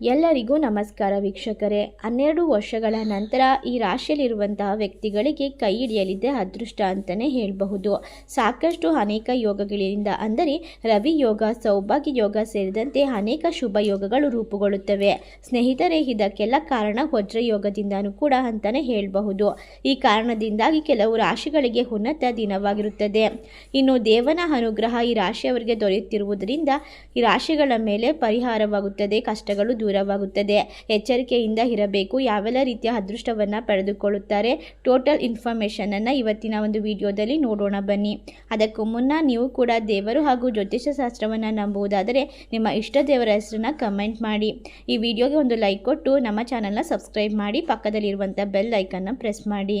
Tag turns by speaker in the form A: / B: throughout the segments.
A: ಎಲ್ಲರಿಗೂ ನಮಸ್ಕಾರ ವೀಕ್ಷಕರೇ. ಹನ್ನೆರಡು ವರ್ಷಗಳ ನಂತರ ಈ ರಾಶಿಯಲ್ಲಿರುವಂತಹ ವ್ಯಕ್ತಿಗಳಿಗೆ ಕೈ ಹಿಡಿಯಲಿದೆ ಅದೃಷ್ಟ ಅಂತಲೇ ಹೇಳಬಹುದು. ಸಾಕಷ್ಟು ಅನೇಕ ಯೋಗಗಳಿಂದ ಅಂದರೆ ರವಿ ಯೋಗ, ಸೌಭಾಗ್ಯ ಯೋಗ ಸೇರಿದಂತೆ ಅನೇಕ ಶುಭ ಯೋಗಗಳು ರೂಪುಗೊಳ್ಳುತ್ತವೆ. ಸ್ನೇಹಿತರೆ, ಇದಕ್ಕೆಲ್ಲ ಕಾರಣ ವಜ್ರ ಯೋಗದಿಂದನೂ ಕೂಡ ಅಂತಲೇ ಹೇಳಬಹುದು. ಈ ಕಾರಣದಿಂದಾಗಿ ಕೆಲವು ರಾಶಿಗಳಿಗೆ ಉನ್ನತ ದಿನವಾಗಿರುತ್ತದೆ. ಇನ್ನು ದೇವನ ಅನುಗ್ರಹ ಈ ರಾಶಿಯವರಿಗೆ ದೊರೆಯುತ್ತಿರುವುದರಿಂದ ಈ ರಾಶಿಗಳ ಮೇಲೆ ಪರಿಹಾರವಾಗುತ್ತದೆ, ಕಷ್ಟಗಳು ದೂರವಾಗುತ್ತದೆ. ಎಚ್ಚರಿಕೆಯಿಂದ ಇರಬೇಕು. ಯಾವೆಲ್ಲ ರೀತಿಯ ಅದೃಷ್ಟವನ್ನು ಪಡೆದುಕೊಳ್ಳುತ್ತಾರೆ? ಟೋಟಲ್ ಇನ್ಫಾರ್ಮೇಷನನ್ನು ಇವತ್ತಿನ ಒಂದು ವಿಡಿಯೋದಲ್ಲಿ ನೋಡೋಣ ಬನ್ನಿ. ಅದಕ್ಕೂ ಮುನ್ನ ನೀವು ಕೂಡ ದೇವರು ಹಾಗೂ ಜ್ಯೋತಿಷ್ಯ ಶಾಸ್ತ್ರವನ್ನು ನಂಬುವುದಾದರೆ ನಿಮ್ಮ ಇಷ್ಟ ದೇವರ ಹೆಸರನ್ನ ಕಮೆಂಟ್ ಮಾಡಿ. ಈ ವಿಡಿಯೋಗೆ ಒಂದು ಲೈಕ್ ಕೊಟ್ಟು ನಮ್ಮ ಚಾನಲ್ನ ಸಬ್ಸ್ಕ್ರೈಬ್ ಮಾಡಿ. ಪಕ್ಕದಲ್ಲಿರುವಂಥ ಬೆಲ್ ಐಕನ್ನ ಪ್ರೆಸ್ ಮಾಡಿ.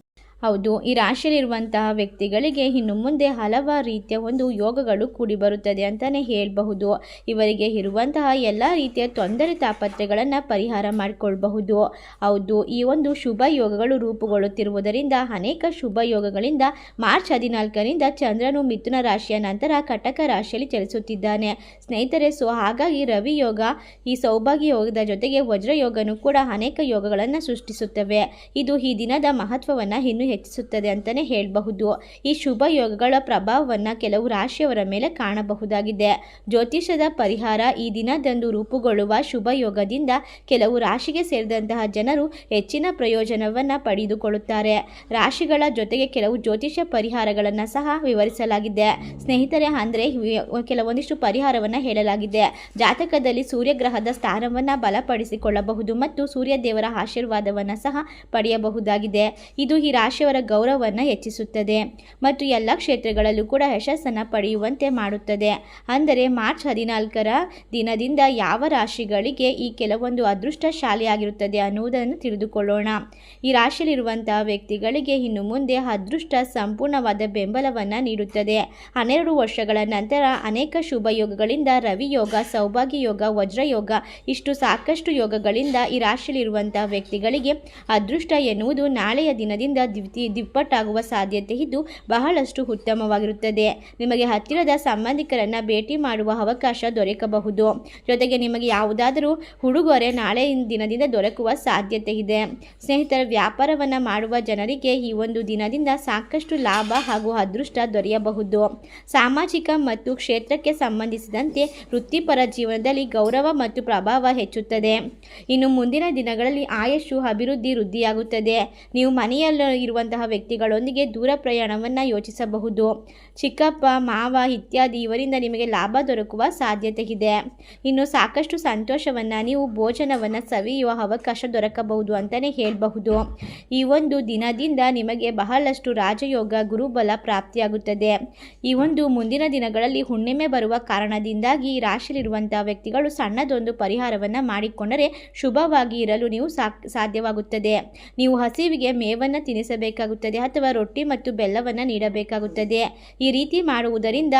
A: ಹೌದು, ಈ ರಾಶಿಯಲ್ಲಿರುವಂತಹ ವ್ಯಕ್ತಿಗಳಿಗೆ ಇನ್ನು ಮುಂದೆ ಹಲವಾರು ರೀತಿಯ ಒಂದು ಯೋಗಗಳು ಕೂಡಿ ಬರುತ್ತದೆ ಅಂತಲೇ ಹೇಳಬಹುದು. ಇವರಿಗೆ ಇರುವಂತಹ ಎಲ್ಲ ರೀತಿಯ ತೊಂದರೆ ತಾಪತ್ರೆಗಳನ್ನು ಪರಿಹಾರ ಮಾಡಿಕೊಳ್ಬಹುದು. ಹೌದು, ಈ ಒಂದು ಶುಭ ಯೋಗಗಳು ರೂಪುಗೊಳ್ಳುತ್ತಿರುವುದರಿಂದ ಅನೇಕ ಶುಭ ಯೋಗಗಳಿಂದ ಮಾರ್ಚ್ ಹದಿನಾಲ್ಕರಿಂದ ಚಂದ್ರನು ಮಿಥುನ ರಾಶಿಯ ನಂತರ ಕಟಕ ರಾಶಿಯಲ್ಲಿ ಚಲಿಸುತ್ತಿದ್ದಾನೆ. ಸ್ನೇಹಿತರೆ, ಸೊ ಹಾಗಾಗಿ ರವಿ ಯೋಗ, ಈ ಸೌಭಾಗ್ಯ ಯೋಗದ ಜೊತೆಗೆ ವಜ್ರ ಯೋಗನೂ ಕೂಡ ಅನೇಕ ಯೋಗಗಳನ್ನು ಸೃಷ್ಟಿಸುತ್ತವೆ. ಇದು ಈ ದಿನದ ಮಹತ್ವವನ್ನು ಇನ್ನೂ ಹೆಚ್ಚಿಸುತ್ತದೆ ಅಂತಲೇ ಹೇಳಬಹುದು. ಈ ಶುಭ ಯೋಗಗಳ ಪ್ರಭಾವವನ್ನು ಕೆಲವು ರಾಶಿಯವರ ಮೇಲೆ ಕಾಣಬಹುದಾಗಿದೆ. ಜ್ಯೋತಿಷದ ಪರಿಹಾರ ಈ ದಿನದಂದು ರೂಪುಗೊಳ್ಳುವ ಶುಭ ಯೋಗದಿಂದ ಕೆಲವು ರಾಶಿಗೆ ಸೇರಿದಂತಹ ಜನರು ಹೆಚ್ಚಿನ ಪ್ರಯೋಜನವನ್ನು ಪಡೆದುಕೊಳ್ಳುತ್ತಾರೆ. ರಾಶಿಗಳ ಜೊತೆಗೆ ಕೆಲವು ಜ್ಯೋತಿಷ ಪರಿಹಾರಗಳನ್ನು ಸಹ ವಿವರಿಸಲಾಗಿದೆ. ಸ್ನೇಹಿತರೆ, ಅಂದರೆ ಕೆಲವೊಂದಿಷ್ಟು ಪರಿಹಾರವನ್ನು ಹೇಳಲಾಗಿದೆ. ಜಾತಕದಲ್ಲಿ ಸೂರ್ಯಗ್ರಹದ ಸ್ಥಾನವನ್ನು ಬಲಪಡಿಸಿಕೊಳ್ಳಬಹುದು ಮತ್ತು ಸೂರ್ಯ ದೇವರ ಆಶೀರ್ವಾದವನ್ನು ಸಹ ಪಡೆಯಬಹುದಾಗಿದೆ. ಇದು ಈ ರಾಶಿಯವರ ಗೌರವವನ್ನು ಹೆಚ್ಚಿಸುತ್ತದೆ ಮತ್ತು ಎಲ್ಲ ಕ್ಷೇತ್ರಗಳಲ್ಲೂ ಕೂಡ ಯಶಸ್ಸನ್ನು ಪಡೆಯುವಂತೆ ಮಾಡುತ್ತದೆ. ಅಂದರೆ ಮಾರ್ಚ್ ಹದಿನಾಲ್ಕರ ದಿನದಿಂದ ಯಾವ ರಾಶಿಗಳಿಗೆ ಈ ಕೆಲವೊಂದು ಅದೃಷ್ಟಶಾಲಿಯಾಗಿರುತ್ತದೆ ಅನ್ನುವುದನ್ನು ತಿಳಿದುಕೊಳ್ಳೋಣ. ಈ ರಾಶಿಯಲ್ಲಿರುವಂತಹ ವ್ಯಕ್ತಿಗಳಿಗೆ ಇನ್ನು ಮುಂದೆ ಅದೃಷ್ಟ ಸಂಪೂರ್ಣವಾದ ಬೆಂಬಲವನ್ನು ನೀಡುತ್ತದೆ. ಹನ್ನೆರಡು ವರ್ಷಗಳ ನಂತರ ಅನೇಕ ಶುಭ ಯೋಗಗಳಿಂದ ರವಿ ಯೋಗ, ಸೌಭಾಗ್ಯ ಯೋಗ ವಜ್ರಯೋಗ ಇಷ್ಟು ಸಾಕಷ್ಟು ಯೋಗಗಳಿಂದ ಈ ರಾಶಿಯಲ್ಲಿರುವಂತಹ ವ್ಯಕ್ತಿಗಳಿಗೆ ಅದೃಷ್ಟ ಎನ್ನುವುದು ನಾಳೆಯ ದಿನದಿಂದ ದ್ವಿತಿ ದಿಪ್ಪಟ್ಟಾಗುವ ಸಾಧ್ಯತೆ ಇದ್ದು ಬಹಳಷ್ಟು ಉತ್ತಮವಾಗಿರುತ್ತದೆ. ನಿಮಗೆ ಹತ್ತಿರದ ಸಂಬಂಧಿಕರನ್ನು ಭೇಟಿ ಮಾಡುವ ಅವಕಾಶ ದೊರಕಬಹುದು. ಜೊತೆಗೆ ನಿಮಗೆ ಯಾವುದಾದರೂ ಉಡುಗೊರೆ ನಾಳೆ ದಿನದಿಂದ ದೊರಕುವ ಸಾಧ್ಯತೆ ಇದೆ. ಸ್ನೇಹಿತರ, ವ್ಯಾಪಾರವನ್ನು ಮಾಡುವ ಜನರಿಗೆ ಈ ಒಂದು ದಿನದಿಂದ ಸಾಕಷ್ಟು ಲಾಭ ಹಾಗೂ ಅದೃಷ್ಟ ದೊರೆಯಬಹುದು. ಸಾಮಾಜಿಕ ಮತ್ತು ಕ್ಷೇತ್ರಕ್ಕೆ ಸಂಬಂಧಿಸಿದಂತೆ ವೃತ್ತಿಪರ ಜೀವನದಲ್ಲಿ ಗೌರವ ಮತ್ತು ಪ್ರಭಾವ ಹೆಚ್ಚುತ್ತದೆ. ಇನ್ನು ಮುಂದಿನ ದಿನಗಳಲ್ಲಿ ಆಯಸ್ಸು, ಅಭಿವೃದ್ಧಿ ವೃದ್ಧಿಯಾಗುತ್ತದೆ. ನೀವು ಮನೆಯಲ್ಲಿ ಇರುವಂತಹ ವ್ಯಕ್ತಿಗಳೊಂದಿಗೆ ದೂರ ಪ್ರಯಾಣವನ್ನು ಯೋಚಿಸಬಹುದು. ಚಿಕ್ಕಪ್ಪ, ಮಾವ ಇತ್ಯಾದಿ ಇವರಿಂದ ನಿಮಗೆ ಲಾಭ ದೊರಕುವ ಸಾಧ್ಯತೆ ಇದೆ. ಇನ್ನು ಸಾಕಷ್ಟು ಸಂತೋಷವನ್ನು, ನೀವು ಭೋಜನವನ್ನು ಸವಿಯುವ ಅವಕಾಶ ದೊರಕಬಹುದು ಅಂತಲೇ ಹೇಳಬಹುದು. ಈ ಒಂದು ದಿನದಿಂದ ನಿಮಗೆ ಬಹಳಷ್ಟು ರಾಜಯೋಗ, ಗುರುಬಲ ಪ್ರಾಪ್ತಿಯಾಗುತ್ತದೆ. ಈ ಒಂದು ಮುಂದಿನ ದಿನಗಳಲ್ಲಿ ಹುಣ್ಣಿಮೆ ಬರುವ ಕಾರಣದಿಂದಾಗಿ ಈ ರಾಶಿಯಲ್ಲಿರುವಂತಹ ವ್ಯಕ್ತಿಗಳು ಸಣ್ಣದೊಂದು ಪರಿಹಾರವನ್ನು ಮಾಡಿಕೊಂಡರೆ ಶುಭವಾಗಿ ಇರಲು ನೀವು ಸಾಧ್ಯವಾಗುತ್ತದೆ. ನೀವು ಹಸಿವಿಗೆ ಮೇವನ್ನು ತಿನ್ನಿಸಬೇಕಾಗುತ್ತದೆ ಅಥವಾ ರೊಟ್ಟಿ ಮತ್ತು ಬೆಲ್ಲವನ್ನು ನೀಡಬೇಕಾಗುತ್ತದೆ. ಈ ರೀತಿ ಮಾಡುವುದರಿಂದ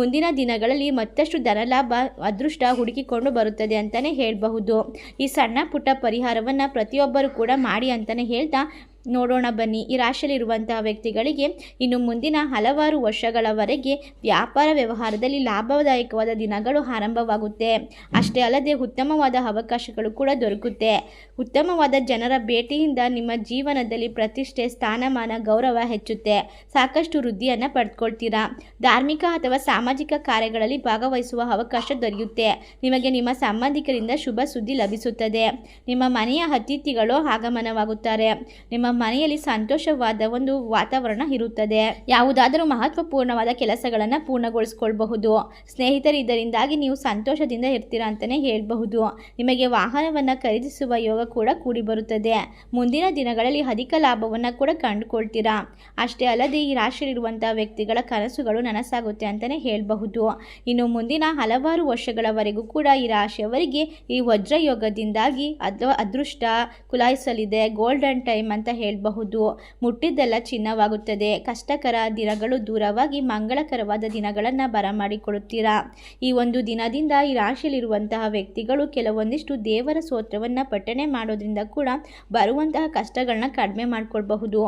A: ಮುಂದಿನ ದಿನಗಳಲ್ಲಿ ಮತ್ತಷ್ಟು ಧನಲಾಭ, ಅದೃಷ್ಟ ಹುಡುಕಿಕೊಂಡು ಬರುತ್ತದೆ ಅಂತಲೇ ಹೇಳಬಹುದು. ಈ ಸಣ್ಣ ಪುಟ್ಟ ಪರಿಹಾರವನ್ನು ಪ್ರತಿಯೊಬ್ಬರು ಕೂಡ ಮಾಡಿ ಅಂತಲೇ ಹೇಳ್ತಾ ನೋಡೋಣ ಬನ್ನಿ. ಈ ರಾಶಿಯಲ್ಲಿರುವಂತಹ ವ್ಯಕ್ತಿಗಳಿಗೆ ಇನ್ನು ಮುಂದಿನ ಹಲವಾರು ವರ್ಷಗಳವರೆಗೆ ವ್ಯಾಪಾರ ವ್ಯವಹಾರದಲ್ಲಿ ಲಾಭದಾಯಕವಾದ ದಿನಗಳು ಆರಂಭವಾಗುತ್ತೆ. ಅಷ್ಟೇ ಅಲ್ಲದೆ ಉತ್ತಮವಾದ ಅವಕಾಶಗಳು ಕೂಡ ದೊರಕುತ್ತೆ. ಉತ್ತಮವಾದ ಜನರ ಭೇಟಿಯಿಂದ ನಿಮ್ಮ ಜೀವನದಲ್ಲಿ ಪ್ರತಿಷ್ಠೆ, ಸ್ಥಾನಮಾನ, ಗೌರವ ಹೆಚ್ಚುತ್ತೆ. ಸಾಕಷ್ಟು ವೃದ್ಧಿಯನ್ನು ಪಡ್ಕೊಳ್ತೀರಾ? ಧಾರ್ಮಿಕ ಅಥವಾ ಸಾಮಾಜಿಕ ಕಾರ್ಯಗಳಲ್ಲಿ ಭಾಗವಹಿಸುವ ಅವಕಾಶ ದೊರೆಯುತ್ತೆ. ನಿಮಗೆ ನಿಮ್ಮ ಸಂಬಂಧಿಕರಿಂದ ಶುಭ ಸುದ್ದಿ ಲಭಿಸುತ್ತದೆ. ನಿಮ್ಮ ಮನೆಯ ಅತಿಥಿಗಳು ಆಗಮನವಾಗುತ್ತಾರೆ. ನಿಮ್ಮ ಮನೆಯಲ್ಲಿ ಸಂತೋಷವಾದ ಒಂದು ವಾತಾವರಣ ಇರುತ್ತದೆ. ಯಾವುದಾದರೂ ಮಹತ್ವಪೂರ್ಣವಾದ ಕೆಲಸಗಳನ್ನು ಪೂರ್ಣಗೊಳಿಸಿಕೊಳ್ಳಬಹುದು ಸ್ನೇಹಿತರು ಇದರಿಂದಾಗಿ ನೀವು ಸಂತೋಷದಿಂದ ಇರ್ತೀರಾ ಅಂತಲೇ ಹೇಳಬಹುದು. ನಿಮಗೆ ವಾಹನವನ್ನು ಖರೀದಿಸುವ ಯೋಗ ಕೂಡ ಕೂಡಿ ಬರುತ್ತದೆ ಮುಂದಿನ ದಿನಗಳಲ್ಲಿ ಅಧಿಕ ಲಾಭವನ್ನು ಕೂಡ ಕಂಡುಕೊಳ್ತೀರಾ? ಅಷ್ಟೇ ಅಲ್ಲದೆ ಈ ರಾಶಿಯಲ್ಲಿರುವಂಥ ವ್ಯಕ್ತಿಗಳ ಕನಸುಗಳು ನನಸಾಗುತ್ತೆ ಅಂತಲೇ ಹೇಳಬಹುದು. ಇನ್ನು ಮುಂದಿನ ಹಲವಾರು ವರ್ಷಗಳವರೆಗೂ ಕೂಡ ಈ ರಾಶಿಯವರಿಗೆ ಈ ವಜ್ರ ಯೋಗದಿಂದಾಗಿ ಅದ, ಅದೃಷ್ಟ ಕುಲಾಯಿಸಲಿದೆ. ಗೋಲ್ಡನ್ ಟೈಮ್ ಅಂತ ಹೇಳಬಹುದು. ಮುಟ್ಟಿದ್ದೆಲ್ಲ ಚಿನ್ನವಾಗುತ್ತದೆ. ಕಷ್ಟಕರ ದಿನಗಳು ದೂರವಾಗಿ ಮಂಗಳಕರವಾದ ದಿನಗಳನ್ನು ಬರಮಾಡಿಕೊಳ್ಳುತ್ತೀರಾ. ಈ ಒಂದು ದಿನದಿಂದ ಈ ರಾಶಿಯಲ್ಲಿರುವಂತಹ ವ್ಯಕ್ತಿಗಳು ಕೆಲವೊಂದಿಷ್ಟು ದೇವರ ಸ್ತೋತ್ರವನ್ನು ಪಠಣೆ ಮಾಡೋದ್ರಿಂದ ಕೂಡ ಬರುವಂತಹ ಕಷ್ಟಗಳನ್ನ ಕಡಿಮೆ ಮಾಡಿಕೊಳ್ಬಹುದು.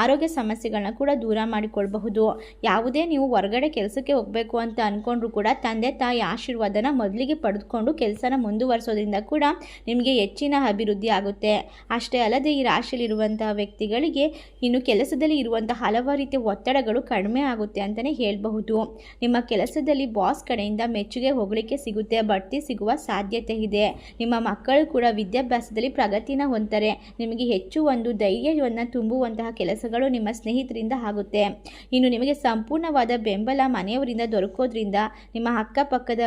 A: ಆರೋಗ್ಯ ಸಮಸ್ಯೆಗಳನ್ನ ಕೂಡ ದೂರ ಮಾಡಿಕೊಳ್ಬಹುದು. ಯಾವುದೇ ನೀವು ಹೊರಗಡೆ ಕೆಲಸಕ್ಕೆ ಹೋಗಬೇಕು ಅಂತ ಅಂದ್ಕೊಂಡ್ರು ಕೂಡ ತಂದೆ, ತಾಯಿ ಆಶೀರ್ವಾದನ ಮೊದಲಿಗೆ ಪಡೆದುಕೊಂಡು ಕೆಲಸನ ಮುಂದುವರಿಸೋದ್ರಿಂದ ಕೂಡ ನಿಮಗೆ ಹೆಚ್ಚಿನ ಅಭಿವೃದ್ಧಿ ಆಗುತ್ತೆ. ಅಷ್ಟೇ ಅಲ್ಲದೆ ಈ ರಾಶಿಯಲ್ಲಿರುವಂತಹ ವ್ಯಕ್ತಿಗಳಿಗೆ ಇನ್ನು ಕೆಲಸದಲ್ಲಿ ಇರುವಂಥ ಹಲವಾರು ರೀತಿಯ ಒತ್ತಡಗಳು ಕಡಿಮೆ ಆಗುತ್ತೆ ಅಂತಲೇ ಹೇಳಬಹುದು. ನಿಮ್ಮ ಕೆಲಸದಲ್ಲಿ ಬಾಸ್ ಕಡೆಯಿಂದ ಮೆಚ್ಚುಗೆ ಹೋಗಲಿಕ್ಕೆ ಸಿಗುತ್ತೆ, ಬಡ್ತಿ ಸಿಗುವ ಸಾಧ್ಯತೆ ಇದೆ. ನಿಮ್ಮ ಮಕ್ಕಳು ಕೂಡ ವಿದ್ಯಾಭ್ಯಾಸದಲ್ಲಿ ಪ್ರಗತಿನ ಹೊಂದ್ತಾರೆ. ನಿಮಗೆ ಹೆಚ್ಚು ಒಂದು ಧೈರ್ಯವನ್ನು ತುಂಬುವಂತಹ ಕೆಲಸಗಳು ನಿಮ್ಮ ಸ್ನೇಹಿತರಿಂದ ಆಗುತ್ತೆ. ಇನ್ನು ನಿಮಗೆ ಸಂಪೂರ್ಣವಾದ ಬೆಂಬಲ ಮನೆಯವರಿಂದ ದೊರಕೋದ್ರಿಂದ ನಿಮ್ಮ ಅಕ್ಕಪಕ್ಕದ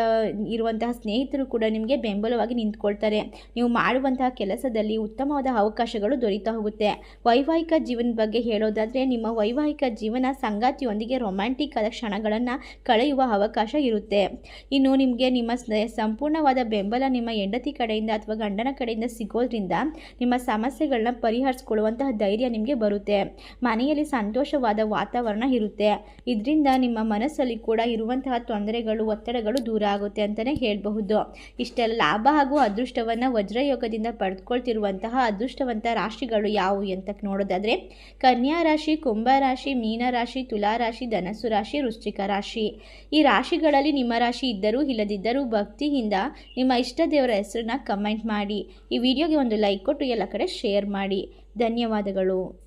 A: ಇರುವಂತಹ ಸ್ನೇಹಿತರು ಕೂಡ ನಿಮಗೆ ಬೆಂಬಲವಾಗಿ ನಿಂತ್ಕೊಳ್ತಾರೆ. ನೀವು ಮಾಡುವಂತಹ ಕೆಲಸದಲ್ಲಿ ಉತ್ತಮವಾದ ಅವಕಾಶಗಳು ದೊರೀತಾ ಹೋಗುತ್ತೆ. ವೈವಾಹಿಕ ಜೀವನದ ಬಗ್ಗೆ ಹೇಳೋದಾದರೆ ನಿಮ್ಮ ವೈವಾಹಿಕ ಜೀವನ ಸಂಗಾತಿಯೊಂದಿಗೆ ರೊಮ್ಯಾಂಟಿಕ್ ಆದ ಕ್ಷಣಗಳನ್ನು ಕಳೆಯುವ ಅವಕಾಶ ಇರುತ್ತೆ. ಇನ್ನು ನಿಮಗೆ ನಿಮ್ಮ ಸಂಪೂರ್ಣವಾದ ಬೆಂಬಲ ನಿಮ್ಮ ಹೆಂಡತಿ ಕಡೆಯಿಂದ ಅಥವಾ ಗಂಡನ ಕಡೆಯಿಂದ ಸಿಗೋದ್ರಿಂದ ನಿಮ್ಮ ಸಮಸ್ಯೆಗಳನ್ನ ಪರಿಹರಿಸ್ಕೊಳ್ಳುವಂತಹ ಧೈರ್ಯ ನಿಮಗೆ ಬರುತ್ತೆ. ಮನೆಯಲ್ಲಿ ಸಂತೋಷವಾದ ವಾತಾವರಣ ಇರುತ್ತೆ. ಇದರಿಂದ ನಿಮ್ಮ ಮನಸ್ಸಲ್ಲಿ ಕೂಡ ಇರುವಂತಹ ತೊಂದರೆಗಳು, ಒತ್ತಡಗಳು ದೂರ ಆಗುತ್ತೆ ಅಂತಲೇ ಹೇಳಬಹುದು. ಇಷ್ಟೆಲ್ಲ ಲಾಭ ಹಾಗೂ ಅದೃಷ್ಟವನ್ನು ವಜ್ರಯೋಗದಿಂದ ಪಡೆದುಕೊಳ್ತಿರುವಂತಹ ಅದೃಷ್ಟವಂತ ರಾಶಿಗಳು ಯಾವುವು ಅಂತ ನೋಡೋದಾದರೆ, ಕನ್ಯಾ ರಾಶಿ, ಕುಂಭ ರಾಶಿ, ಮೀನ ರಾಶಿ, ತುಲಾ ರಾಶಿ, ಧನಸ್ಸು ರಾಶಿ, ವೃಶ್ಚಿಕ ರಾಶಿ. ಈ ರಾಶಿಗಳಲ್ಲಿ ನಿಮ್ಮ ರಾಶಿ ಇದ್ದರೂ ಇಲ್ಲದಿದ್ದರೂ ಭಕ್ತಿಯಿಂದ ನಿಮ್ಮ ಇಷ್ಟ ದೇವರ ಹೆಸರನ್ನ ಕಮೆಂಟ್ ಮಾಡಿ. ಈ ವಿಡಿಯೋಗೆ ಒಂದು ಲೈಕ್ ಕೊಟ್ಟು ಎಲ್ಲ ಕಡೆ ಶೇರ್ ಮಾಡಿ. ಧನ್ಯವಾದಗಳು.